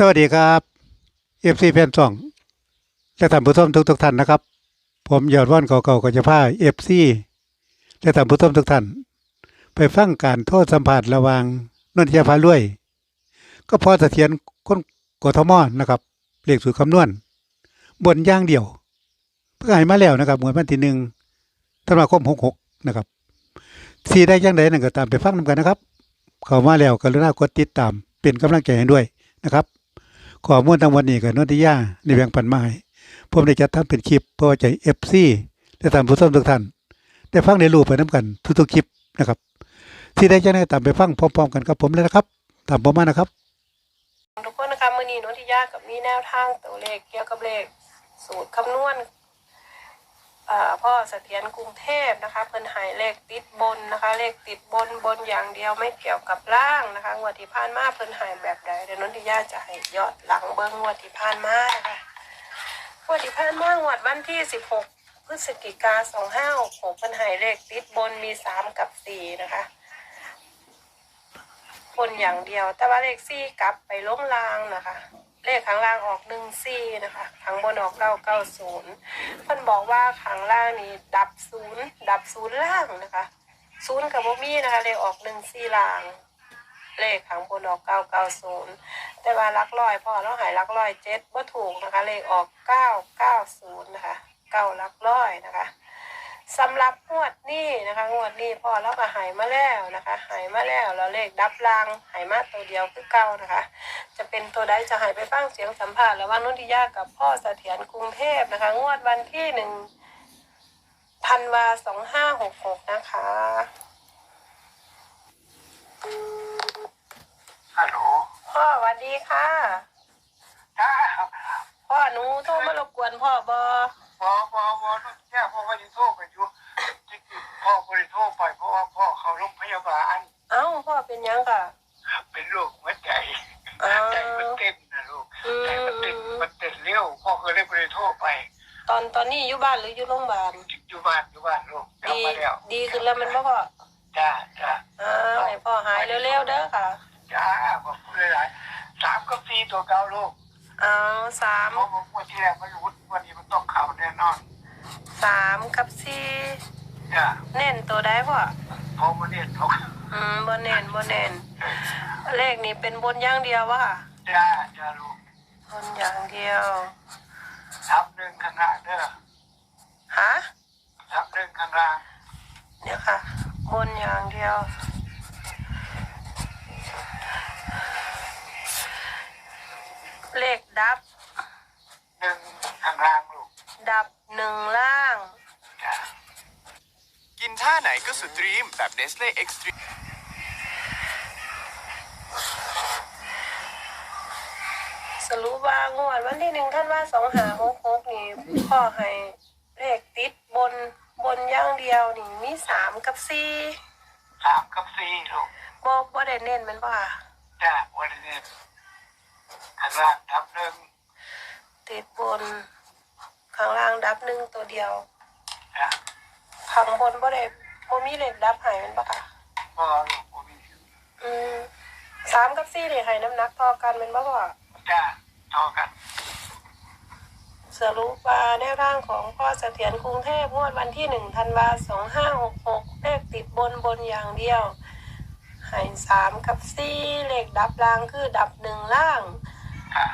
สวัสดีครับเอฟซีแฟนซองและท่านผู้ชมทุกทุกๆท่านนะครับ ผมยอดว่านเก่าๆก็จะพาเอฟซีและท่านผู้ชมทุกท่าน ไปฟังการโทษสัมผัสระว่างนนทยาพารวยก็พอเสถียรคนกทมนะครับเลขสูตรคำนวณ บนย่างเดียว เพื่อให้มาแล้วนะครับหมวดวันที่หนึ่งธันวาคมหกหกนะครับสีได้ยังไงนั่นก็ตามไปฟังนำกันนะครับ เข้ามาแล้วกรุณากดติดตามเป็นกำลังใจให้ด้วยนะครับ ข้อมูลทั้งวันนี้กับนนทิยาในแบ่งปันมาให้ผมได้จัดทำเป็นคลิปเพื่าใจเอฟซีและท่ามผู้ชมทุกท่านได้ฟังได้รู้ไปน้ำกันทุกๆคลิปนะครับ ที่ได้จะได้ตามไปฟังพร้อมๆกันกับผมเลยนะครับ ตามผมมานะครับทุกคนนะคะมือนีนนทิยากับมีแนวทางตัวเลขเกี่ยวกับเลขสูตรคำนวณ พ่อเสถียรกรุงเทพนะคะเพิ่นหายเลขติดบนนะคะ เลขติดบนบนอย่างเดียวไม่เกี่ยวกับล่างนะคะงวดที่ผ่านมาเพิ่นหายแบบใดเดี๋ยวนนทิยาจะให้ยอดหลังเบิ้งงวดที่ผ่านมานะคะงวดที่ผ่านมางวดวันที่สิบหกพฤศจิกาสองห้าหกหกเพิ่นหายเลขติดบนมีสามกับสี่นะคะบนอย่างเดียวแต่ว่าเลขซี่กลับไปล้มลางนะคะ เลขข้างล่างออกหนึ่งซี่นะคะข้างบนออกเก้าเก้าศูนย์เพิ่นบอกว่าข้างล่างนี้ดับศูนย์ดับศูนย์ล่างนะคะศูนย์กับโบมี่นะคะเลขออกหนึ่งซี่ล่าง เลขข้างบนออกเก้าเก้าศูนย์แต่ว่าลักลอยพ่อเราหายลักลอยเจ็ดว่าถูกนะคะ เลขออกเก้าเก้าศูนย์นะคะเก้าลักลอยนะคะ สำหรับงวดนี้นะคะ งวดนี้พ่อเราก็หายมาแล้วนะคะ หายมาแล้วแล้วเลขดับรางหายมาตัวเดียวคือเก่านะคะ จะเป็นตัวใดจะหายไปฟังเสียงสัมภาษณ์ระหว่างนุ่นทิยากับพ่อเสถียรกรุงเทพนะคะ งวดวันที่หนึ่งธันวาสองห้าหกหกนะคะฮัลโหลพ่อสวัสดีค่ะจ้าพ่อหนูโทรมารบกวนพ่อบอพอพอ อนตอนนี้อยู่บ้านหรืออยู่โรงพยาบาลอยู่บ้านอยู่บ้านลูกกลับดีมาแล้วดีขึ้นแล้วมันบ่พ่อจ้าจ้าอ้าวให้พ่อหายเร็วๆเด้อค่ะจ้าบอกเลยหลายสามกับสี่ตัวเก่าลูกเอาสามเพราะว่าวันที่แรกมันรุดวันนี้มันต้องเข้าแน่นอนสามกับสี่จ้าเน้นตัวได้พ่อเพราะมันเนี่ยเขาอืมบนเน้นบนเน้นเลขนี้เป็นบนอย่างเดียววะค่ะจ้าจ้าลูกบนอย่างเดียว ทับหนึ่งข้างหน้าเด้อฮะทับหนึ่งข้างล่างเนี่ยค่ะ บนอย่างเดียว เลขดับหนึ่งข้างล่างลูกดับหนึ่งล่างจ้ากินท่าไหนก็สุดดรีมแบบ Nestle Extreme สรุปว่างวดวันที่หนึ่งท่านว่าสองหาหกหกนี่พ่อให้เลขติดบนบนอย่างเดียวนี่มีสามกับสี่สามกับสี่ลูกบ่บ่ได้เน้นแมันป่ะจ้าวันนี้ข้างล่างทับหนึ่งติดบนข้างล่างดับหนึ่งตัวเดียวจ้าข้างบนบ่ได้บ่มีเลขดับให้แมันป่ะค่ะ พอลูกผมมี อืมสามกับสี่นี่ให้น้ำหนักเท่อกันแมันบ่ป่ะ จ้าเท่ากัน สรุปว่าแนวทางของพ่อเสถียรกรุงเทพงวดวันที่หนึ่งธันวาสองห้าหกหกเลขติดบนบนอย่างเดียวให้สามกับสี่เลขดับล่างคือดับหนึ่งล่าง ค่ะ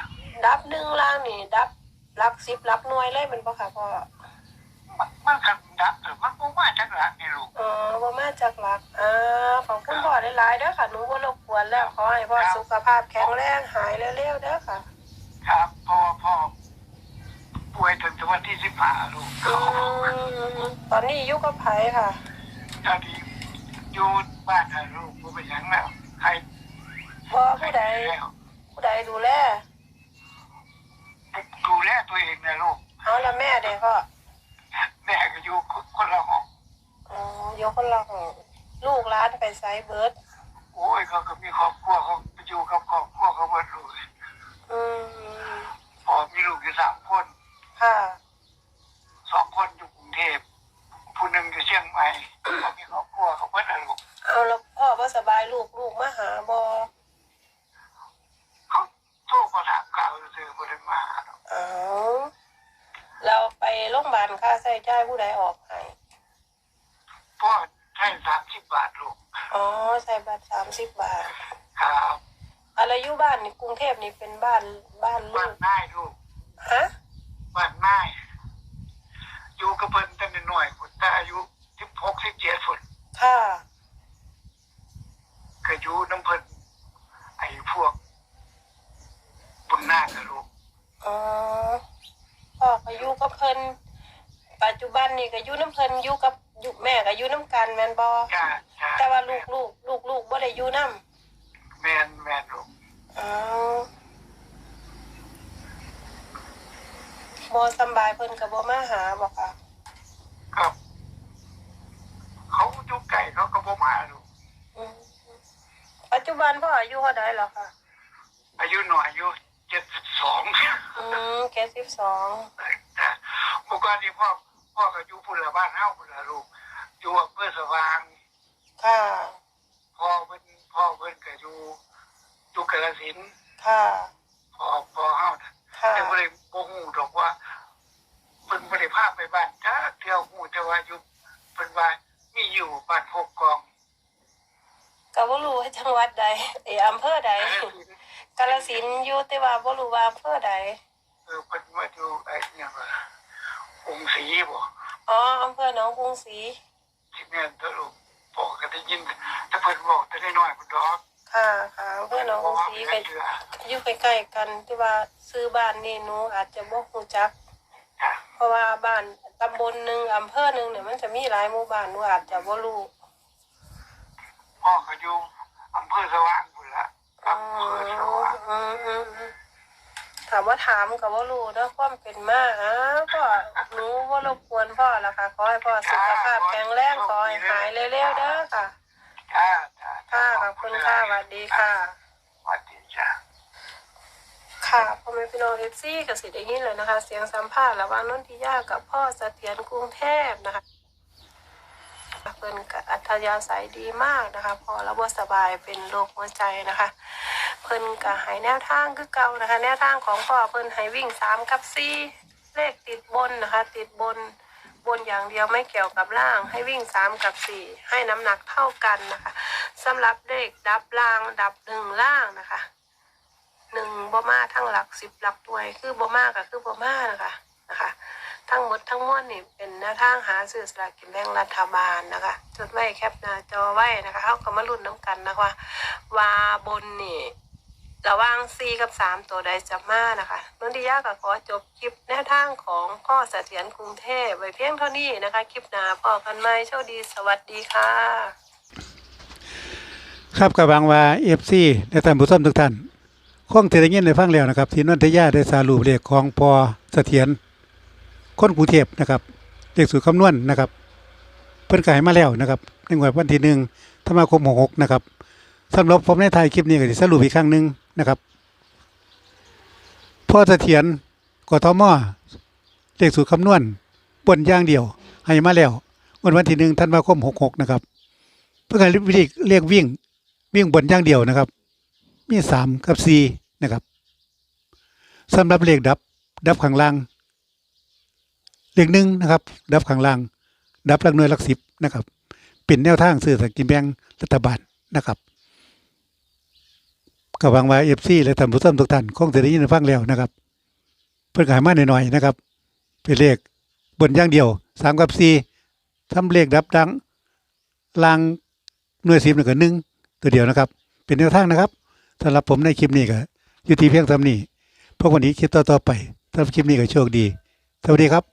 ดับหนึ่งล่างนี่ ดับรักสิบรักหน่วยเลยแมันป่ะค่ะพ่อมันมันกันดับเออมันก็ว่าจังหวะนี่ลูกอ๋อบ่มาจากหลักอ่าขอบคุณพ่อหลายๆเด้อค่ะหนูบ่รบ กวนแล้วขอให้พ่อสุขภาพแข็งแรงหายเร็วๆเด้อค่ะครับพ่อพ่อป่วยถึงวันที่สิบห้าลูกอืมตอนนี้อยู่กับไผค่ะ ตอนนี้อยู่บ้านนะลูกผมไปนหยังแล้วใครพ่อใครผู้ใด แล้วผู้ใดดูแลดูแลตัวเองนะลูกเอาละแม่เด้พ่อแม่ก็อยู่คนละห้องอ๋อยกคนละของลูกร้านไปไซเบิร์ดโอ้ ยเขาก็มีครอบครัวเขาไปอยู่กับครอบครัวเขาเบิดเลยอืพอมีลูกอยู่สามคนค่ะสองคนอยู่กรุงเทพผู้หนึ่งอยู่เชียงใหม่เขามีครอบครัวเขาเบิดเลยลูกเอาแล้วพ่อว่าสบายลูกลูกมาหาบอเขาาถามก่าวโบ่าหอกอเราไปโรงพยาบาลค่าใช้จ่ายผู้ใดออก ใส่บัตรสามสิบบาทครับอะไรอยู่บ้านนี่กรุงเทพนี่เป็นบ้านบ้านลูบ้านกน่ายลูกฮะบ้านน่ายอยู่กับเพิ่นตั้งแต่น้อยคนแต่อายุสิบหกสิบเจ็ดฝนค่ะก็อยู่น้ำเพิ่นไอ้พวก บุญนาคกับลูกอ๋อพ่อก็อยู่กับเพิ่นปัจจุบันนี่ก็อยู่น้ำเพิ่นอยู่กับอยู่แม่ก็อยู่น้ำกันแม่นบ่จ้าจ้า แต่ว่าลูกลูกลูกลูกบ่ได้อยู่นำแมนแมนลูกอ๋อบ่สำบายเพิ่นก็บ่มาหาบ่ค่ะครับ เขาอยู่ไก่เขาก็บ่มาลูกอืมปัจจุบันพ่ออายุเท่าใดแล้วค่ะ อายุหน่อยอายุเจ็ดสิบสองอืมแค่สิบสองเมื่อก่อนที่พ่อพ่อก็อยู่พุ่นละบ้านเฮาพุ่นละลูกอยู่อำเภอสว่าง ค่ะ พ่อเพิ่นพ่อเพิ่นก็อยู่อยู่กาฬสินธุ์ ค่ะพ่อพ่อเฮาน่ะค่ะ แต่บ่ได้บ่ฮู้ดอกว่าเพิ่นบ่ได้พาไปบ้านจ้าเที่ยวฮู้แต่ว่าอยู่เพิ่นว่ามีอยู่บ้านพกกองก็บ่รู้ว่าจังหวัดใดเอออำเภอใดกาฬสินธุ์กาฬสินธุ์อยู่แต่ว่าบ่รู้ว่าอำเภอใดเออเพิ่นมาอยู่ไอ้เนี่ยว่าองค์ศรีบ่อ๋ออำเภอหนองกรุงศรีที่แม่นตะลูกบอกก็ได้ยินแต่เพิ่นบอกแต่ได้น้อยพุ่นดอก ค่ะค่ะอำเภอหนองกรุงศรีก็อยู่ใกล้ๆกันที่ว่าซื้อบ้านนี่หนูอาจจะบ่ฮู้จัก เพราะว่าบ้านตำบลหนึ่งอำเภอหนึ่งเนี่ยมันจะมีหลายหมู่บ้านหนูอาจจะบ่รู้พ่อก็อยู่อำเภอสว่างพุ่ละอำเภอสว่างมอืมอืมอืมถามว่าถามก็บ่รู้เด้อความเป็นมาอ้าพ่อหนูบ่ารบกวนพ่อล้วค่ะขอให้พ่อสุขภาพแข็งแรงขอให้หายเร็วๆเด้อค่ะ ค่ะขอบคุณค่ะสวัสดีค่ะ สวัสดีจ้าค่ะพ่อแม่พี่น้องเอฟซีก็สิได้ยินเลยนะคะ เสียงสัมภาษณ์ระหว่างนนทิยากับพ่อเสถียรกรุงเทพนะคะเพิ่นก็อัธยาศัยดีมากนะคะ พอแล้วบ่สบายเป็นโรคหัวใจนะคะ เพิ่นก็ให้แนวทางคือเก่านะคะ แนวทางของพ่อเพิ่นให้วิ่งสามกับสี่เลขติดบนนะคะ ติดบนบนอย่างเดียวไม่เกี่ยวกับล่าง ให้วิ่งสามกับสี่ให้น้ำหนักเท่ากันนะคะ สำหรับเลขดับล่างดับหนึ่งล่างนะคะหนึ่งบ่มาทั้งหลักสิบหลักตัวย คือบมาก็คือบ่มานะคะนะคะ ทั้งหมดทั้งมวลนี่เป็นแนวทางหาซื้อสลากกินแบ่งรัฐบาลนะคะจดไว้แคปหน้าจอไว้นะคะเขาก็มาลุ้นน้ำกันนะคะว่าวาบนนี่ระว่างซีกับสามตัวใดจะมานะคะนนทิยาก็ขอจบคลิปแนวทางของพ่อเสถียรกรุงเทพไว้เพียงเท่านี้นะคะ คลิปหน้าพอกันไหมโชคดีสวัสดีค่ะ ครับกับบางว่าเอฟซีและท่านผู้ชมทุกท่านคงจะได้ยินได้ฟังแล้วนะครับ ที่นนทยาได้สารุปเลขของพอเสถียรคนกรุงเทพนะครับเลขสูตรคำนวณนะครับ เพิ่นก็ให้มาแล้วนะครับในงวดวันที่หนึ่งธันวาคมหกหกนะครับสำหรับผมในไทยคลิปนี้ก็จะสรุปอีกครั้งหนึ่งนะครับพ่อเสถียรกทมเลขสูตรคำนวณบนย่างเดียว ให้มาแล้ววันวันที่หนึ่งธันวาคมหกหกนะครับ เพื่อการวิธีเรียกวิ่ง วิ่งบนอย่างเดียวนะครับ มีสามกับสี่นะครับสำหรับเลขดับ ดับข้างล่าง เลขหนึ่งนะครับ ดับข้างล่าง ดับหลักหน่วยหลักสิบนะครับเป็นแนวทางสื่อสลารกินแบงรัฐบาลนะครับก็หวังว่าเอฟซีและท่านผู้ชมทุกท่านคงจะได้ยินฟังแล้วนะครับ เพื่อขายมาหน่อยๆนะครับ เป็นเลขบนอย่างเดียวสามกับสี่ทำเลขดับดังล่างหน่วยสิบหนึ่งกับหนึ่ง ตัวเดียวนะครับ เป็นแนวทางนะครับสำหรับผมในคลิปนี้ก็อยู่ที่เพียงเท่านี้พวกวันนี้คลิปต่อๆไปสำหรับคลิปนี้ก็โชคดี สวัสดีครับ